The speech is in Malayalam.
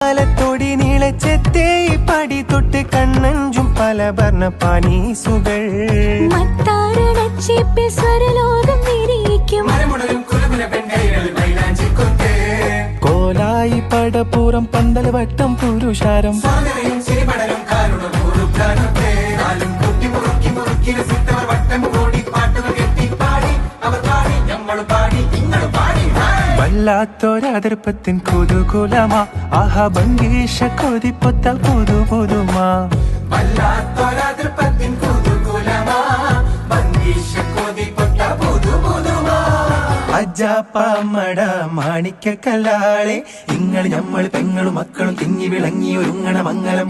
കാലത്തൊടി നീളച്ചെത്തേ പടി തൊട്ട് കണ്ണഞ്ചും പല ഭർണ പാനീസുകൾ കോലായി പടപ്പൂറം പന്തൽ വട്ടം പുരുഷാരം. വല്ലാത്തൊരതിർപ്പത്തിൻ കുതുകുലമാ. ആഹാ ഭംഗീഷ കൊതിപ്പൊത്ത പുതു പുതുമാ. മട മാണിക്ക കല്ലാളെ ഇങ്ങൾ ഞമ്മൾ പെങ്ങളും മക്കളും തിങ്ങി വിളങ്ങി ഒരുങ്ങണ മംഗലം.